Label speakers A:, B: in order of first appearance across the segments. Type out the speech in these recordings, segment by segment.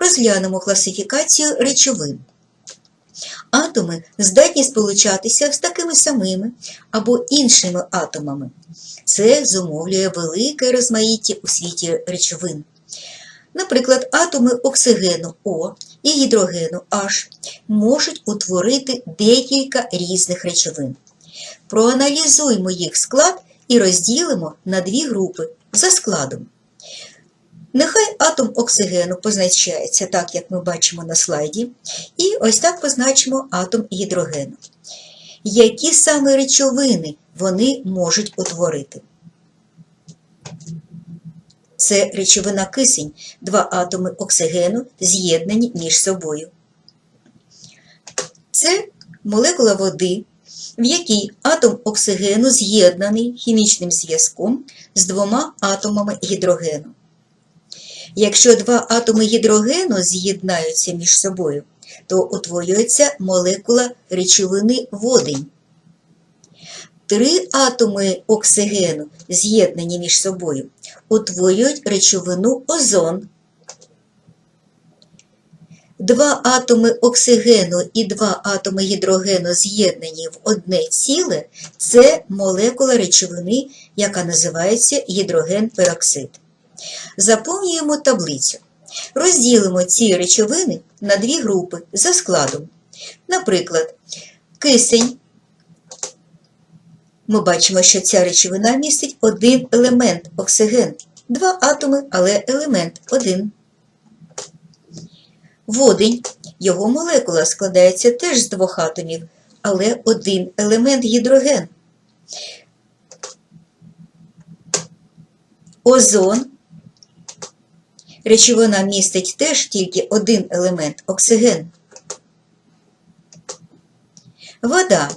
A: розглянемо класифікацію речовин. Атоми здатні сполучатися з такими самими або іншими атомами. Це зумовлює велике розмаїття у світі речовин. Наприклад, атоми оксигену О і гідрогену H можуть утворити декілька різних речовин. Проаналізуємо їх склад і розділимо на дві групи за складом. Нехай атом оксигену позначається так, як ми бачимо на слайді, і ось так позначимо атом гідрогену. Які саме речовини вони можуть утворити? Це речовина кисень, два атоми оксигену з'єднані між собою. Це молекула води, в якій атом оксигену з'єднаний хімічним зв'язком з двома атомами гідрогену. Якщо два атоми гідрогену з'єднаються між собою, то утворюється молекула речовини водень. Три атоми оксигену, з'єднані між собою, утворюють речовину озон. Два атоми оксигену і два атоми гідрогену з'єднані в одне ціле це молекула речовини, яка називається гідроген-пероксид. Заповнюємо таблицю. Розділимо ці речовини на дві групи за складом. Наприклад, кисень. Ми бачимо, що ця речовина містить один елемент оксиген. Два атоми, але елемент один. Водень. Його молекула складається теж з двох атомів, але один елемент гідроген. Озон. Речовина містить теж тільки один елемент оксиген. Вода.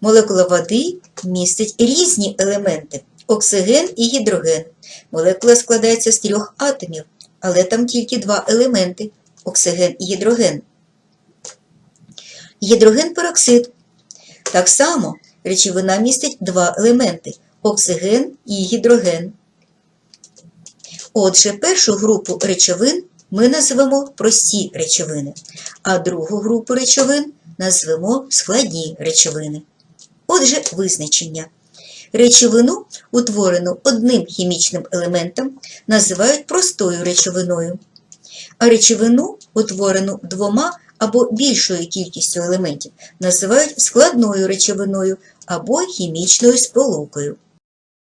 A: Молекула води містить різні елементи оксиген і гідроген. Молекула складається з трьох атомів, але там тільки два елементи оксиген і гідроген. Гідроген-пероксид. Так само речовина містить два елементи оксиген і гідроген. Отже, першу групу речовин ми назвемо прості речовини, а другу групу речовин назвемо складні речовини. Отже, визначення. Речовину, утворену одним хімічним елементом, називають простою речовиною, а речовину, утворену двома або більшою кількістю елементів, називають складною речовиною або хімічною сполукою.